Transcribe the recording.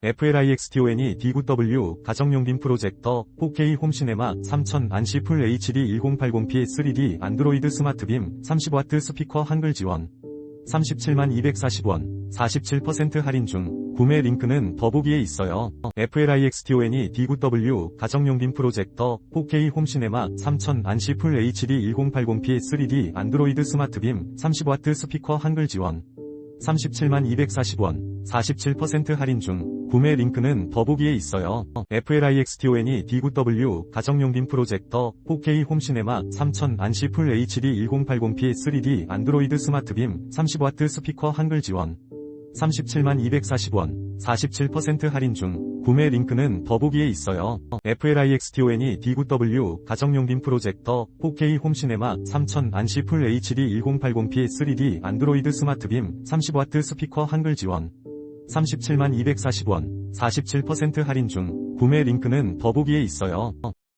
FLIXTON이 D9W 가정용 빔 프로젝터 4K 홈시네마 3000 안시 풀 HD 1080p 3D 안드로이드 스마트 빔 30W 스피커 한글 지원. 37만 240원 47% 할인 중. 구매 링크는 더보기에 있어요. FLIXTON이 D9W 가정용 빔 프로젝터 4K 홈시네마 3000 안시 풀 HD 1080p 3D 안드로이드 스마트 빔 30W 스피커 한글 지원. 37만 240원 47% 할인 중 구매 링크는 더보기에 있어요. FLIXTON이 D9W 가정용 빔 프로젝터 4K 홈시네마 3000 안시 풀 HD 1080p 3D 안드로이드 스마트 빔 30W 스피커 한글 지원 37만 240원 47% 할인 중 구매 링크는 더보기에 있어요. FLIXTON이 D9W 가정용 빔 프로젝터 4K 홈시네마 3000 안시 풀 HD 1080p 3D 안드로이드 스마트 빔 30W 스피커 한글 지원 37만 240원 47% 할인 중 구매 링크는 더보기에 있어요.